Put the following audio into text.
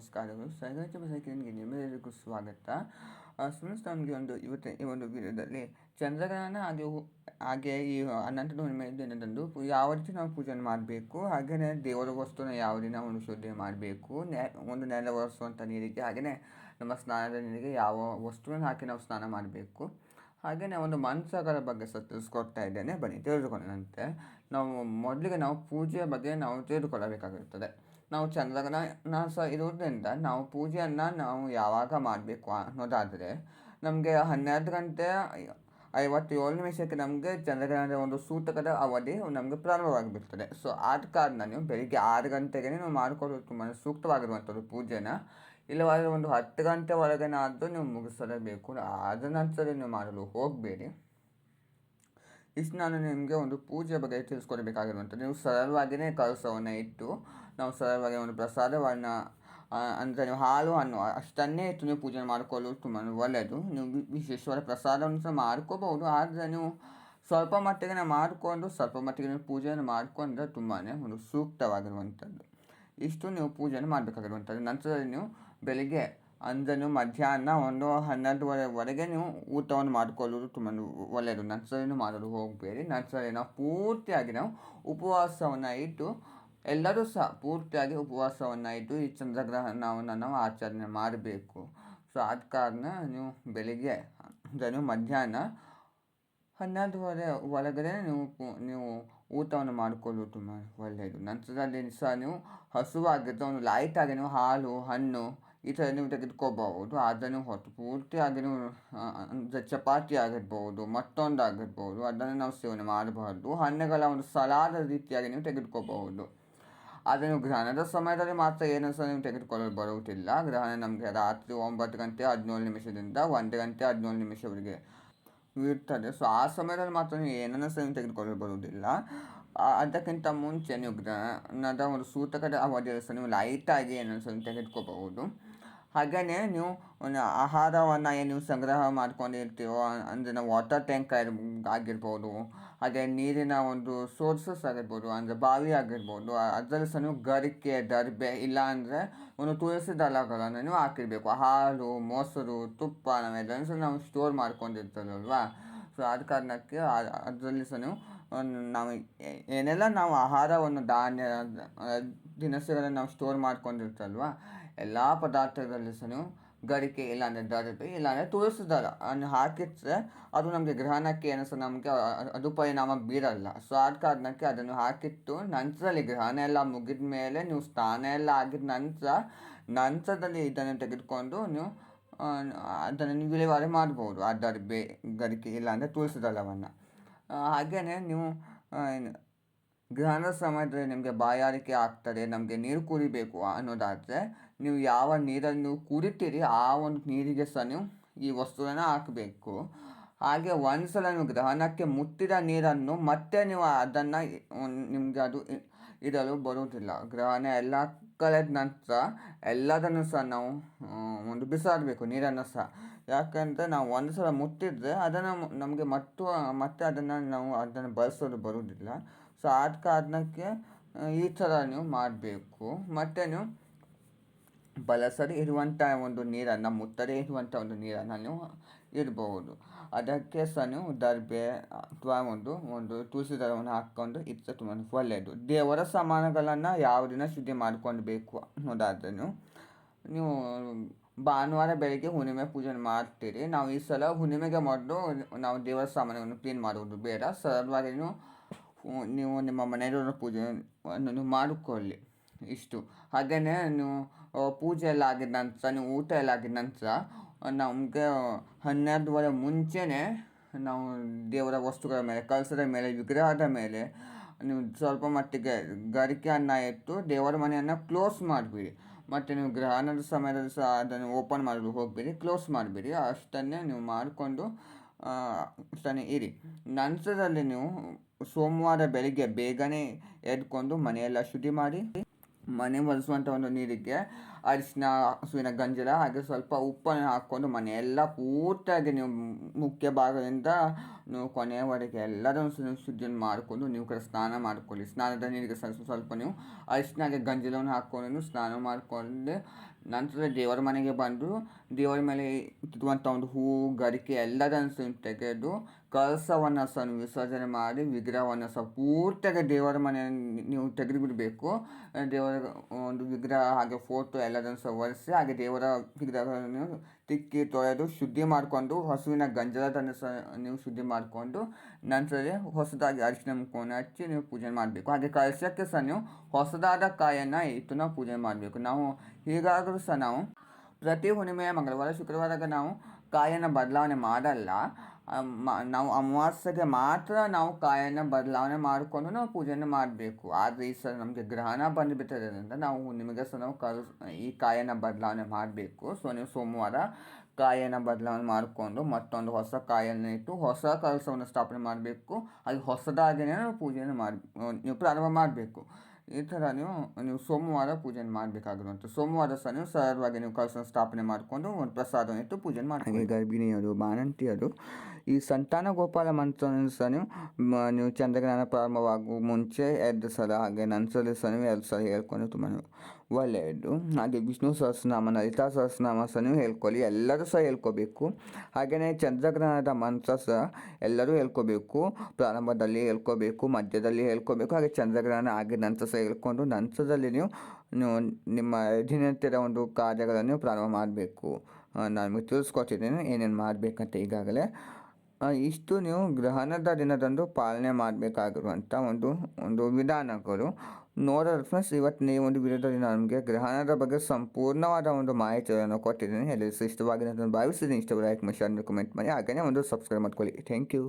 ನಮಸ್ಕಾರಗಳು. ಸಹಜ ಬಸಕಿಗೆ ನಿಮ್ಮೆಲ್ಲರಿಗೂ ಸ್ವಾಗತ. ಫ್ರೆಂಡ್ಸ್ ನಮಗೆ ಒಂದು ಇವತ್ತು ಈ ಒಂದು ವಿಡಿಯೋದಲ್ಲಿ ಚಂದ್ರಗ್ರಹಣ ಹಾಗೆ ಹಾಗೆ ಈ ಅನಂತ ಹುಣ್ಣಿಮೆ ದಿನದಂದು ಯಾವ ರೀತಿ ನಾವು ಪೂಜೆ ಮಾಡಬೇಕು ಹಾಗೆಯೇ ದೇವರ ವಸ್ತುನ ಯಾವ ದಿನ ಒಂದು ಶುದ್ಧಿ ಮಾಡಬೇಕು, ನೆ, ಒಂದು ನೆಲ ಒರೆಸುವಂಥ ನೀರಿಗೆ ಹಾಗೆಯೇ ನಮ್ಮ ಸ್ನಾನದ ನೀರಿಗೆ ಯಾವ ವಸ್ತುವನ್ನು ಹಾಕಿ ನಾವು ಸ್ನಾನ ಮಾಡಬೇಕು. ಹಾಗೆಯೇ ಒಂದು ಮಂತ್ರಗಳ ಬಗ್ಗೆ ಸಹ ತಿಳಿಸ್ಕೊಡ್ತಾ ಇದ್ದೇನೆ. ಬನ್ನಿ ತಿಳಿದುಕೊಳ್ಳೋಣಂತೆ ನಾವು ಮೊದಲಿಗೆ ನಾವು ಪೂಜೆಯ ಬಗ್ಗೆ ನಾವು ತಿಳಿದುಕೊಳ್ಳಬೇಕಾಗಿರುತ್ತದೆ. ನಾವು ಚಂದ್ರಗ್ರಹಣ ಸಹ ಇರೋದ್ರಿಂದ ನಾವು ಪೂಜೆಯನ್ನು ನಾವು ಯಾವಾಗ ಮಾಡಬೇಕು ಅನ್ನೋದಾದರೆ ನಮಗೆ ಹನ್ನೆರಡು ಗಂಟೆ ಐವತ್ತೇಳು ನಿಮಿಷಕ್ಕೆ ನಮಗೆ ಚಂದ್ರಗ್ರಹಣದ ಒಂದು ಸೂತಕದ ಅವಧಿ ನಮಗೆ ಪ್ರಾರಂಭವಾಗಿಬಿಡ್ತದೆ. ಸೊ ಆದ ಕಾರಣ ನೀವು ಬೆಳಿಗ್ಗೆ ಆರು ಗಂಟೆಗೆ ನೀವು ಮಾಡಿಕೊಳ್ಳೋದು ತುಂಬಾ ಸೂಕ್ತವಾಗಿರುವಂಥದ್ದು ಪೂಜೆನ. ಇಲ್ಲವಾದರೆ ಒಂದು ಹತ್ತು ಗಂಟೆ ಒಳಗೇನಾದರೂ ನೀವು ಮುಗಿಸಲೇಬೇಕು. ಆದ ನಂತರ ನೀವು ಮಾಡಲು ಹೋಗಬೇಡಿ. ಇಷ್ಟು ನಾನು ನಿಮಗೆ ಒಂದು ಪೂಜೆ ಬಗ್ಗೆ ತಿಳಿಸ್ಕೊಡ್ಬೇಕಾಗಿರುವಂಥದ್ದು. ನೀವು ಸರಳವಾಗಿಯೇ ಕಳಸವನ್ನು ಇಟ್ಟು, ನಾವು ಸರಳವಾಗಿ ಒಂದು ಪ್ರಸಾದವನ್ನು ಅಂದರೆ ನೀವು ಹಾಲು ಹಣ್ಣು ಅಷ್ಟನ್ನೇ ಇಟ್ಟು ನೀವು ಪೂಜೆ ಮಾಡಿಕೊಳ್ಳೋದು ತುಂಬ ಒಳ್ಳೆಯದು. ನೀವು ವಿಶೇಷವಾದ ಪ್ರಸಾದವನ್ನು ಸಹ ಮಾಡ್ಕೋಬಹುದು, ಆದರೆ ನೀವು ಸ್ವಲ್ಪ ಮಟ್ಟಿಗೆ ಮಾಡಿಕೊಂಡು, ಸ್ವಲ್ಪ ಮಟ್ಟಿಗೆ ಪೂಜೆಯನ್ನು ಮಾಡಿಕೊಂಡ್ರೆ ತುಂಬಾ ಒಂದು ಸೂಕ್ತವಾಗಿರುವಂಥದ್ದು. ಇಷ್ಟು ನೀವು ಪೂಜೆಯನ್ನು ಮಾಡಬೇಕಾಗಿರುವಂಥದ್ದು. ನಂತರ ನೀವು ಬೆಳಿಗ್ಗೆ ಅಂದರೆ ಮಧ್ಯಾಹ್ನ ಒಂದು ಹನ್ನೆರಡುವರೆವರೆಗೆ ನೀವು ಊಟವನ್ನು ಮಾಡಿಕೊಳ್ಳೋದು ತುಂಬ ಒಳ್ಳೆಯದು. ನರ್ಸರಿನೂ ಮಾಡಲು ಹೋಗಬೇಡಿ. ನರ್ಸರಿನ ಪೂರ್ತಿಯಾಗಿ ನಾವು ಉಪವಾಸವನ್ನು ಇಟ್ಟು ಎಲ್ಲರೂ ಸಹ ಪೂರ್ತಿಯಾಗಿ ಉಪವಾಸವನ್ನು ಇಟ್ಟು ಈ ಚಂದ್ರಗ್ರಹಣವನ್ನು ನಾವು ಆಚರಣೆ ಮಾಡಬೇಕು. ಸೊ ಆದ ಕಾರಣ ನೀವು ಬೆಳಿಗ್ಗೆ ಅಂದರೆ ಮಧ್ಯಾಹ್ನ ಹನ್ನೆರಡುವರೆ ಒಳಗಡೆ ನೀವು ನೀವು ಊಟವನ್ನು ಮಾಡಿಕೊಳ್ಳುವುದು ತುಂಬ ಒಳ್ಳೆಯದು. ನಂತರದಲ್ಲಿ ಸಹ ನೀವು ಹಸುವಾಗಿರ್ತವೆ ಒಂದು ಲೈಟಾಗಿ ನೀವು ಹಾಲು, ಹಣ್ಣು ಈ ಥರ ನೀವು ತೆಗೆದುಕೋಬಹುದು ಅದನ್ನು ಹೊತ್ತು ಪೂರ್ತಿ ನೀವು ಅಂದರೆ ಚಪಾತಿ ಆಗಿರ್ಬೋದು ಮತ್ತೊಂದು ಆಗಿರ್ಬೋದು ಅದನ್ನು ನಾವು ಸೇವನೆ ಮಾಡಬಾರ್ದು. ಹಣ್ಣುಗಳ ಒಂದು ಸಲಾದ ರೀತಿಯಾಗಿ ನೀವು ತೆಗೆದುಕೋಬಹುದು ಆದರೆ ನೀವು ಗ್ರಹಣದ ಸಮಯದಲ್ಲಿ ಮಾತ್ರ ಏನು ಸಹ ನೀವು ತೆಗೆದುಕೊಳ್ಳಲು ಬರುವುದಿಲ್ಲ. ಗ್ರಹಣ ನಮಗೆ ರಾತ್ರಿ ಒಂಬತ್ತು ಗಂಟೆ ಹದಿನೇಳು ನಿಮಿಷದಿಂದ ಒಂದು ಗಂಟೆ ಹದಿನೇಳು ನಿಮಿಷವರೆಗೆ ಇರ್ತದೆ ಸೊ ಆ ಸಮಯದಲ್ಲಿ ಮಾತ್ರ ನೀವು ಏನನ್ನು ಸಹ ನೀವು ತೆಗೆದುಕೊಳ್ಳಲು ಬರುವುದಿಲ್ಲ. ಅದಕ್ಕಿಂತ ಮುಂಚೆ ನೀವು ಗ್ರಹಣದ ಒಂದು ಸೂತಕದ ಅವಧಿಯಲ್ಲಿ ಸಹ ನೀವು ಲೈಟಾಗಿ ಏನನ್ನು ಸಹ ತೆಗೆದುಕೋಬಹುದು. ಹಾಗೆಯೇ ನೀವು ಒಂದು ಆಹಾರವನ್ನು ಏನು ನೀವು ಸಂಗ್ರಹ ಮಾಡ್ಕೊಂಡಿರ್ತೀವೋ ಅಂದರೆ ನಾವು ವಾಟರ್ ಟ್ಯಾಂಕ್ ಆಗಿರ್ಬೋದು, ಹಾಗೆ ನೀರಿನ ಒಂದು ಸೋರ್ಸಸ್ ಆಗಿರ್ಬೋದು, ಅಂದರೆ ಬಾವಿ ಆಗಿರ್ಬೋದು ಅದರಲ್ಲಿ ಸಹ ನೀವು ಗರಿಕೆ, ದರ್ಬೆ, ಇಲ್ಲ ಅಂದರೆ ಒಂದು ತುಳಸಿ ದಳಗಳನ್ನು ನೀವು ಹಾಕಿರಬೇಕು. ಹಾಲು, ಮೊಸರು, ತುಪ್ಪ ನಾವೆಲ್ಲನೂ ಸಹ ನಾವು ಸ್ಟೋರ್ ಮಾಡ್ಕೊಂಡಿರ್ತೇವಲ್ವಾ ಸೊ ಆದ ಕಾರಣಕ್ಕೆ ಅದರಲ್ಲಿ ಸಹ ನೀವು ನಾವು ಏನೆಲ್ಲ ನಾವು ಆಹಾರವನ್ನು ಧಾನ್ಯ ದಿನಸಿಗಳನ್ನು ನಾವು ಸ್ಟೋರ್ ಮಾಡ್ಕೊಂಡಿರ್ತಲ್ವ ಎಲ್ಲ ಪದಾರ್ಥಗಳಲ್ಲಿ ಸಹ ಗರಿಕೆ ಇಲ್ಲಾಂದರೆ ದರಬೆ ಇಲ್ಲಾಂದರೆ ತುಳಸಿ ದಳ ಅನ್ನು ಹಾಕಿದ್ರೆ ಅದು ನಮಗೆ ಗ್ರಹಣಕ್ಕೆ ಏನು ಸಹ ನಮಗೆ ಅದು ಪರಿಣಾಮ ಬೀರಲ್ಲ. ಸೊ ಆದ ಕಾರಣಕ್ಕೆ ಅದನ್ನು ಹಾಕಿಟ್ಟು ನಂತರದಲ್ಲಿ ಗ್ರಹಣ ಎಲ್ಲ ಮುಗಿದ ಮೇಲೆ ನೀವು ಸ್ನಾನ ಎಲ್ಲ ಆಗಿದ ನಂತರ, ನಂತರದಲ್ಲಿ ಇದನ್ನು ತೆಗೆದುಕೊಂಡು ನೀವು ಅದನ್ನು ನೀವು ವಿಲೇವಾರಿ ಮಾಡ್ಬೋದು. ಆ ದರ್ಬೆ ಗರಿಕೆ ಇಲ್ಲಾಂದರೆ ತುಳಸಿ ಹಾಗೆಯೇ ನೀವು ಗ್ರಹಣದ ಸಮಯದಲ್ಲಿ ನಿಮಗೆ ಬಾಯಾರಿಕೆ ಆಗ್ತದೆ, ನಮಗೆ ನೀರು ಕುಡಿಬೇಕು ಅನ್ನೋದಾದರೆ ನೀವು ಯಾವ ನೀರನ್ನು ಕುಡಿತೀರಿ ಆ ಒಂದು ನೀರಿಗೆ ಸಹ ನೀವು ಈ ವಸ್ತುವನ್ನು ಹಾಕಬೇಕು. ಹಾಗೆ ಒಂದ್ಸಲ ನೀವು ಗ್ರಹಣಕ್ಕೆ ಮುಟ್ಟಿದ ನೀರನ್ನು ಮತ್ತೆ ನೀವು ಅದನ್ನು ನಿಮಗೆ ಅದು ಇ- ಇಡಲು ಬರುವುದಿಲ್ಲ. ಗ್ರಹಣ ಎಲ್ಲ ಕಳೆದ ನಂತರ ಎಲ್ಲದನ್ನು ಸಹ ನಾವು ಒಂದು ಬಿಸಾಡಬೇಕು, ನೀರನ್ನು ಸಹ. ಯಾಕಂದರೆ ನಾವು ಒಂದು ಸಲ ಮುಟ್ಟಿದ್ರೆ ಅದನ್ನು ನಮಗೆ ಮತ್ತು ಮತ್ತೆ ಅದನ್ನು ನಾವು ಅದನ್ನು ಬಳಸೋದು ಬರುವುದಿಲ್ಲ ಸೊ ಆದ ಕಾರಣಕ್ಕೆ ಈ ಥರ ನೀವು ಮಾಡಬೇಕು. ಮತ್ತು ನೀವು ಬಳಸದೇ ಇರುವಂಥ ಒಂದು ನೀರನ್ನು, ಮುಟ್ಟದೇ ಇರುವಂಥ ಒಂದು ನೀರನ್ನು ನೀವು ಇರಬಹುದು ಅದಕ್ಕೆ ಸಹ ನೀವು ದರ್ಬೆ ಅಥವಾ ಒಂದು ಒಂದು ತುಳಸಿ ದರವನ್ನು ಹಾಕ್ಕೊಂಡು ಇಟ್ಟರೆ ತುಂಬ ಒಳ್ಳೆಯದು ದೇವರ ಸಾಮಾನುಗಳನ್ನು ಯಾವ ದಿನ ಶುದ್ಧಿ ಬೇಕು ಅನ್ನೋದಾದ್ರೂ ನೀವು ಭಾನುವಾರ ಬೆಳಿಗ್ಗೆ ಹುಣ್ಣಿಮೆ ಪೂಜೆ ಮಾಡ್ತೀರಿ. ನಾವು ಈ ಸಲ ಹುಣ್ಣಿಮೆಗೆ ಮೊದಲು ನಾವು ದೇವರ ಕ್ಲೀನ್ ಮಾಡುವುದು ಬೇಡ. ಸರಳವಾಗಿ ನೀವು ನಿಮ್ಮ ಮನೆಯಲ್ಲಿರೋ ಪೂಜೆಯನ್ನು ಮಾಡಿಕೊಳ್ಳಿ. ಇಷ್ಟು. ಹಾಗೆಯೇ ನೀವು ಪೂಜೆ ಎಲ್ಲ ಆಗಿದ ನಂತರ, ನೀವು ಊಟ ಎಲ್ಲ ಆಗಿದ ನಂತರ, ನಮಗೆ ಹನ್ನೆರಡುವರೆ ಮುಂಚೆನೇ ನಾವು ದೇವರ ವಸ್ತುಗಳ ಮೇಲೆ, ಕಲಸದ ಮೇಲೆ, ವಿಗ್ರಹದ ಮೇಲೆ ನೀವು ಸ್ವಲ್ಪ ಮಟ್ಟಿಗೆ ಗರಿಕೆಯನ್ನು ಇಟ್ಟು ದೇವರ ಮನೆಯನ್ನು ಕ್ಲೋಸ್ ಮಾಡಿಬಿಡಿ. ಮತ್ತು ನೀವು ಗ್ರಹಣದ ಸಮಯದಲ್ಲಿ ಸಹ ಅದನ್ನು ಓಪನ್ ಮಾಡಲು ಹೋಗಬೇಡಿ, ಕ್ಲೋಸ್ ಮಾಡಬೇಡಿ, ಅಷ್ಟನ್ನೇ ನೀವು ಮಾಡಿಕೊಂಡು ಅಷ್ಟನ್ನೇ ಇರಿ. ನಂತರದಲ್ಲಿ ನೀವು ಸೋಮವಾರ ಬೆಳಿಗ್ಗೆ ಬೇಗನೆ ಎದ್ಕೊಂಡು ಮನೆಯೆಲ್ಲ ಶುದ್ಧಿ ಮಾಡಿ, ಮನೆ ಒರೆಸುವಂಥ ಒಂದು ನೀರಿಗೆ ಅರಿಶಿನ, ಹಸುವಿನ ಗಂಜಲ, ಹಾಗೆ ಸ್ವಲ್ಪ ಉಪ್ಪನ್ನು ಹಾಕ್ಕೊಂಡು ಮನೆಯೆಲ್ಲ ಪೂರ್ತಿಯಾಗಿ ನೀವು ಮುಖ್ಯ ಭಾಗದಿಂದ ನೀವು ಕೊನೆಯವರೆಗೆ ಎಲ್ಲದನ್ನು ಸಹ ನೀವು ಶುದ್ಧಿ ಮಾಡಿಕೊಂಡು ನೀವು ಕೂಡ ಸ್ನಾನ ಮಾಡ್ಕೊಳ್ಳಿ. ಸ್ನಾನದ ನೀರಿಗೆ ಸ್ವಲ್ಪ ಸ್ವಲ್ಪ ನೀವು ಅರಿಶಿನಾಗೆ ಗಂಜಲವನ್ನು ಹಾಕ್ಕೊಂಡು ಸ್ನಾನ ಮಾಡಿಕೊಂಡು ನಂತರ ದೇವರ ಮನೆಗೆ ಬಂದು ದೇವರ ಮೇಲೆ ಇಟ್ಟಿರುವಂಥ ಒಂದು ಹೂವು ಗರಿಕೆ ಎಲ್ಲದನ್ನು ಸಹ ತೆಗೆದು ಕಳಸವನ್ನು ಸಹ ವಿಸರ್ಜನೆ ಮಾಡಿ ವಿಗ್ರಹವನ್ನು ಸಹ ಪೂರ್ತಿಯಾಗಿ ದೇವರ ಮನೆ ನೀವು ತೆಗೆದುಬಿಡಬೇಕು. ದೇವರ ಒಂದು ವಿಗ್ರಹ ಹಾಗೆ ಫೋಟೋ ಎಲ್ಲದನ್ನು ಸಹ ಒರೆಸಿ ಹಾಗೆ ದೇವರ ವಿಗ್ರಹವನ್ನು ತಿಕ್ಕಿ ತೊಳೆದು ಶುದ್ಧಿ ಮಾಡಿಕೊಂಡು, ಹಸುವಿನ ಗಂಜಲದನ್ನು ಸಹ ನೀವು ಶುದ್ಧಿ ಮಾಡಿಕೊಂಡು ನಂತರ ಹೊಸದಾಗಿ ಅರಿಶಿನ ಮುಖವನ್ನು ಹಚ್ಚಿ ನೀವು ಪೂಜೆ ಮಾಡಬೇಕು. ಹಾಗೆ ಕಳಶಕ್ಕೆ ಸಹ ನೀವು ಹೊಸದಾದ ಕಾಯನ್ನು ಇಟ್ಟು ನಾವು ಪೂಜೆ ಮಾಡಬೇಕು. ನಾವು ಹೀಗಾದರೂ ಸಹ ನಾವು ಪ್ರತಿ ಹುಣ್ಣಿಮೆಯ ಮಂಗಳವಾರ ಶುಕ್ರವಾರಕ್ಕೆ ನಾವು ಕಾಯನ್ನು ಬದಲಾವಣೆ ಮಾಡಲ್ಲ. ನಾವು ಅಮಾವಾಸ್ಯೆಗೆ ಮಾತ್ರ ನಾವು ಕಾಯನ್ನು ಬದಲಾವಣೆ ಮಾಡಿಕೊಂಡು ನಾವು ಪೂಜೆಯನ್ನು ಮಾಡಬೇಕು. ಆದರೆ ಈ ಸಲ ನಮಗೆ ಗ್ರಹಣ ಬಂದುಬಿಟ್ಟಿರೋದ್ರಿಂದ ನಾವು ಹುಣ್ಣಿಮೆಗೆ ಸಹ ನಾವು ಕಲ್, ಈ ಕಾಯನ್ನು ಬದಲಾವಣೆ ಮಾಡಬೇಕು. ಸೊ ನೀವು ಸೋಮವಾರ ಕಾಯನ್ನು ಬದಲಾವಣೆ ಮಾಡಿಕೊಂಡು ಮತ್ತೊಂದು ಹೊಸ ಕಾಯನ್ನು ಇಟ್ಟು ಹೊಸ ಕಲಸವನ್ನು ಸ್ಥಾಪನೆ ಮಾಡಬೇಕು. ಅಲ್ಲಿ ಹೊಸದಾಗಿಯೇ ನಾವು ಪೂಜೆಯನ್ನು ಮಾಡಿ, ನೀವು ಪ್ರಾರಂಭ ಮಾಡಬೇಕು. ಈ ಥರ ನೀವು ನೀವು ಸೋಮವಾರ ಪೂಜೆನ ಮಾಡಬೇಕಾಗಿರುವಂಥ, ಸೋಮವಾರ ಸಹ ನೀವು ಸರಳವಾಗಿ ನೀವು ಕಲಶ ಸ್ಥಾಪನೆ ಮಾಡಿಕೊಂಡು ಒಂದು ಪ್ರಸಾದ ಇಟ್ಟು ಪೂಜೆ ಮಾಡಿ ಗರ್ಭಿಣಿಯರು ಬಾಣಂತಿಯರು ಈ ಸಂತಾನ ಗೋಪಾಲ ಮಂತ್ರ ಸಹ ನೀವು ನೀವು ಚಂದ್ರಗ್ರಹಣ ಪ್ರಾರಂಭವಾಗುವ ಮುಂಚೆ ಎರಡು ಸಲ, ಹಾಗೆ ನಂತರದಲ್ಲಿ ಸಹ ನೀವು ಎರಡು ಸಲ ಹೇಳ್ಕೊಂಡು ತುಂಬ ಒಳ್ಳೆಯದು. ಹಾಗೆ ವಿಷ್ಣು ಸಹಸ್ರನಾಮ, ಲಲಿತಾ ಸಹಸ್ರನಾಮ ಸಹ ನೀವು ಹೇಳ್ಕೊಳ್ಳಿ, ಎಲ್ಲರೂ ಸಹ ಹೇಳ್ಕೋಬೇಕು. ಹಾಗೆಯೇ ಚಂದ್ರಗ್ರಹಣದ ಮಂತ್ರ ಸಹ ಎಲ್ಲರೂ ಹೇಳ್ಕೋಬೇಕು, ಪ್ರಾರಂಭದಲ್ಲಿ ಹೇಳ್ಕೋಬೇಕು, ಮಧ್ಯದಲ್ಲಿ ಹೇಳ್ಕೋಬೇಕು, ಹಾಗೆ ಚಂದ್ರಗ್ರಹಣ ಹಾಗೆ ನಂತರ ಸಹ ಹೇಳ್ಕೊಂಡು ನಂತರದಲ್ಲಿ ನೀವು ನೀವು ನಿಮ್ಮ ದಿನನಿತ್ಯದ ಒಂದು ಕಾರ್ಯಗಳನ್ನು ಪ್ರಾರಂಭ ಮಾಡಬೇಕು. ನಾನು ನಿಮಗೆ ತಿಳಿಸ್ಕೊಟ್ಟಿದ್ದೇನೆ ಏನೇನು ಮಾಡಬೇಕಂತ ಈಗಾಗಲೇ. ಇಷ್ಟು ನೀವು ಗ್ರಹಣದ ದಿನದಂದು ಪಾಲನೆ ಮಾಡಬೇಕಾಗಿರುವಂಥ ಒಂದು ಒಂದು ವಿಧಾನಗಳು. ನೋಡೋದು ಫ್ರೆಂಡ್ಸ್, ಇವತ್ತು ನೀವು ಒಂದು ವಿಡಿಯೋದಲ್ಲಿ ನಮಗೆ ಗ್ರಹಣದ ಬಗ್ಗೆ ಸಂಪೂರ್ಣವಾದ ಒಂದು ಮಾಹಿತಿಯನ್ನು ಕೊಟ್ಟಿದ್ದೀನಿ. ಎಲ್ಲರಿಗೂ ಇಷ್ಟವಾಗಿದೆ ಅಂತ ಭಾವಿಸಿದ್ದೀನಿ ಇಷ್ಟವಾಗಿ ಲೈಕ್ ಮಾಡಿ, ಕಮೆಂಟ್ ಮಾಡಿ. ಹಾಗೆಯೇ ಒಂದು ಸಬ್ಸ್ಕ್ರೈಬ್ ಮಾಡ್ಕೊಳ್ಳಿ. Thank you.